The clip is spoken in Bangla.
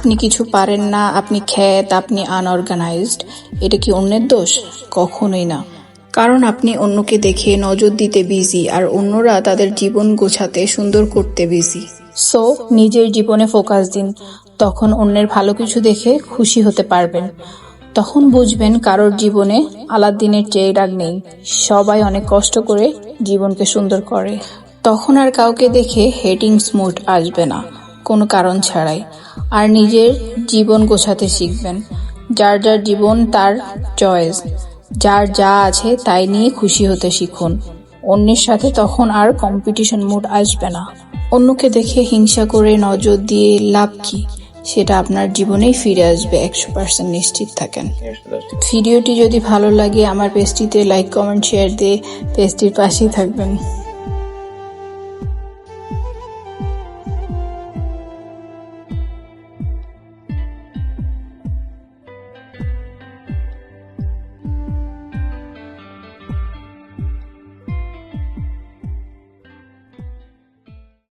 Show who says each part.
Speaker 1: আপনি কিছু পারেন না, আপনি খ্যাত, আপনি আনঅর্গানাইজড এটা কি অন্যের দোষ? কখনোই না। কারণ আপনি অন্যকে দেখে নজর দিতে বিজি আর অন্যরা তাদের জীবন গোছাতে, সুন্দর করতে বিজি সো নিজের জীবনে ফোকাস দিন। তখন অন্যের ভালো কিছু দেখে খুশি হতে পারবেন। তখন বুঝবেন কারোর জীবনে আলাদিনের চেয়ে রাগ নেই। সবাই অনেক কষ্ট করে জীবনকে সুন্দর করে। তখন আর কাউকে দেখে হেটিং স্মুট আসবে না। কোনো কারণ ছাড়াই আর নিজের জীবন গোছাতে শিখবেন। যার যার জীবন তার চয়েস। যার যা আছে তাই নিয়ে খুশি হতে শিখুন। অন্যের সাথে তখন আর কম্পিটিশন মুড আসবে না। অন্যকে দেখে হিংসা করে নজর দিয়ে লাভ কি? সেটা আপনার জীবনেই ফিরে আসবে, একশো পার্সেন্ট নিশ্চিত থাকেন। ভিডিওটি যদি ভালো লাগে, আমার পেজটিতে লাইক কমেন্ট শেয়ার দিয়ে পেজটির পাশেই থাকবেন।